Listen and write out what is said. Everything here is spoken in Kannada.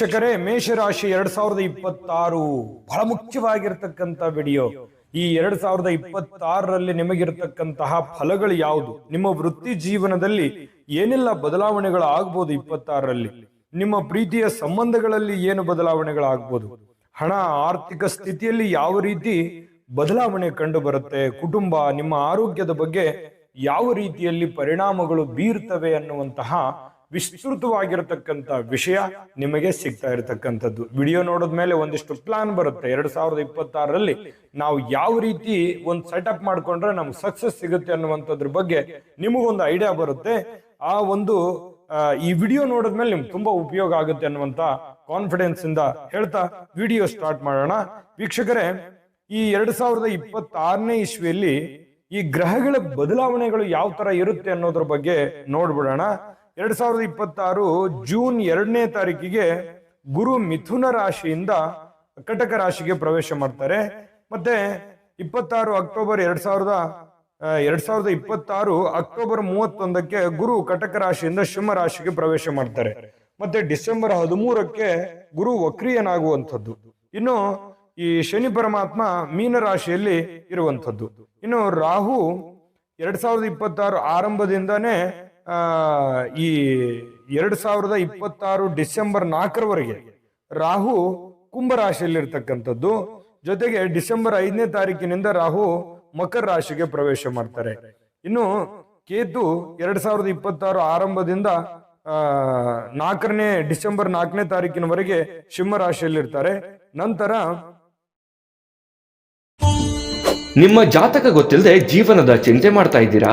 ವೀಕ್ಷಕರೇ, ಮೇಷರಾಶಿ ಎರಡ್ ಸಾವಿರದ ಇಪ್ಪತ್ತಾರು ಬಹಳ ಮುಖ್ಯವಾಗಿರ್ತಕ್ಕಂಥ ವಿಡಿಯೋ. ಈ ಎರಡ್ ಸಾವಿರದ ಇಪ್ಪತ್ತಾರರಲ್ಲಿ ನಿಮಗಿರ್ತಕ್ಕಂತಹ ಫಲಗಳು ಯಾವುದು? ನಿಮ್ಮ ವೃತ್ತಿ ಜೀವನದಲ್ಲಿ ಏನೆಲ್ಲ ಬದಲಾವಣೆಗಳು ಆಗ್ಬೋದು ಇಪ್ಪತ್ತಾರರಲ್ಲಿ? ನಿಮ್ಮ ಪ್ರೀತಿಯ ಸಂಬಂಧಗಳಲ್ಲಿ ಏನು ಬದಲಾವಣೆಗಳಾಗ್ಬೋದು? ಹಣ, ಆರ್ಥಿಕ ಸ್ಥಿತಿಯಲ್ಲಿ ಯಾವ ರೀತಿ ಬದಲಾವಣೆ ಕಂಡು ಬರುತ್ತೆ ಕುಟುಂಬ, ನಿಮ್ಮ ಆರೋಗ್ಯದ ಬಗ್ಗೆ ಯಾವ ರೀತಿಯಲ್ಲಿ ಪರಿಣಾಮಗಳು ಬೀರ್ತವೆ ಅನ್ನುವಂತಹ ವಿಸ್ತೃತವಾಗಿರತಕ್ಕಂತ ವಿಷಯ ನಿಮಗೆ ಸಿಗ್ತಾ ಇರತಕ್ಕಂಥದ್ದು. ವಿಡಿಯೋ ನೋಡಿದ್ಮೇಲೆ ಒಂದಿಷ್ಟು ಪ್ಲಾನ್ ಬರುತ್ತೆ. ಎರಡು ಸಾವಿರದ ಇಪ್ಪತ್ತಾರರಲ್ಲಿ ನಾವು ಯಾವ ರೀತಿ ಒಂದು ಸೆಟಪ್ ಮಾಡ್ಕೊಂಡ್ರೆ ನಮ್ಗೆ ಸಕ್ಸಸ್ ಸಿಗುತ್ತೆ ಅನ್ನುವಂಥದ್ರ ಬಗ್ಗೆ ನಿಮಗೊಂದು ಐಡಿಯಾ ಬರುತ್ತೆ. ಆ ಒಂದು ಈ ವಿಡಿಯೋ ನೋಡಿದ್ಮೇಲೆ ನಿಮ್ಗೆ ತುಂಬಾ ಉಪಯೋಗ ಆಗುತ್ತೆ ಅನ್ನುವಂತ ಕಾನ್ಫಿಡೆನ್ಸ್ ಇಂದ ಹೇಳ್ತಾ ವಿಡಿಯೋ ಸ್ಟಾರ್ಟ್ ಮಾಡೋಣ. ವೀಕ್ಷಕರೇ, ಈ ಎರಡ್ ಸಾವಿರದ ಇಪ್ಪತ್ತಾರನೇ ಇಸ್ವಿಯಲ್ಲಿ ಈ ಗ್ರಹಗಳ ಬದಲಾವಣೆಗಳು ಯಾವ ತರ ಇರುತ್ತೆ ಅನ್ನೋದ್ರ ಬಗ್ಗೆ ನೋಡ್ಬಿಡೋಣ. ಎರಡ್ ಸಾವಿರದ ಇಪ್ಪತ್ತಾರು ಜೂನ್ ಎರಡನೇ ತಾರೀಕಿಗೆ ಗುರು ಮಿಥುನ ರಾಶಿಯಿಂದ ಕಟಕ ರಾಶಿಗೆ ಪ್ರವೇಶ ಮಾಡ್ತಾರೆ. ಮತ್ತೆ ಇಪ್ಪತ್ತಾರು ಅಕ್ಟೋಬರ್ ಎರಡ್ ಸಾವಿರದ ಎರಡ್ ಸಾವಿರದ ಇಪ್ಪತ್ತಾರು ಅಕ್ಟೋಬರ್ ಮೂವತ್ತೊಂದಕ್ಕೆ ಗುರು ಕಟಕ ರಾಶಿಯಿಂದ ಸಿಂಹ ರಾಶಿಗೆ ಪ್ರವೇಶ ಮಾಡ್ತಾರೆ. ಮತ್ತೆ ಡಿಸೆಂಬರ್ ಹದಿಮೂರಕ್ಕೆ ಗುರು ವಕ್ರಿಯನಾಗುವಂಥದ್ದು. ಇನ್ನು ಈ ಶನಿ ಪರಮಾತ್ಮ ಮೀನ ರಾಶಿಯಲ್ಲಿ ಇರುವಂಥದ್ದು. ಇನ್ನು ರಾಹು ಎರಡ್ ಸಾವಿರದ ಇಪ್ಪತ್ತಾರು ಆರಂಭದಿಂದಾನೇ ಈ ಎರಡ್ ಸಾವಿರದ ಇಪ್ಪತ್ತಾರು ಡಿಸೆಂಬರ್ ನಾಲ್ಕರವರೆಗೆ ರಾಹು ಕುಂಭ ರಾಶಿಯಲ್ಲಿ ಇರ್ತಕ್ಕಂಥದ್ದು ಜೊತೆಗೆ ಡಿಸೆಂಬರ್ ಐದನೇ ತಾರೀಕಿನಿಂದ ರಾಹು ಮಕರ ರಾಶಿಗೆ ಪ್ರವೇಶ ಮಾಡ್ತಾರೆ. ಇನ್ನು ಕೇತು ಎರಡ್ ಸಾವಿರದ ಇಪ್ಪತ್ತಾರು ಆರಂಭದಿಂದ ನಾಲ್ಕನೇ ಡಿಸೆಂಬರ್ ನಾಲ್ಕನೇ ತಾರೀಕಿನವರೆಗೆ ಸಿಂಹ ರಾಶಿಯಲ್ಲಿ ಇರ್ತಾರೆ ನಂತರ ನಿಮ್ಮ ಜಾತಕ ಗೊತ್ತಿಲ್ಲದೆ ಜೀವನದ ಚಿಂತೆ ಮಾಡ್ತಾ ಇದ್ದೀರಾ?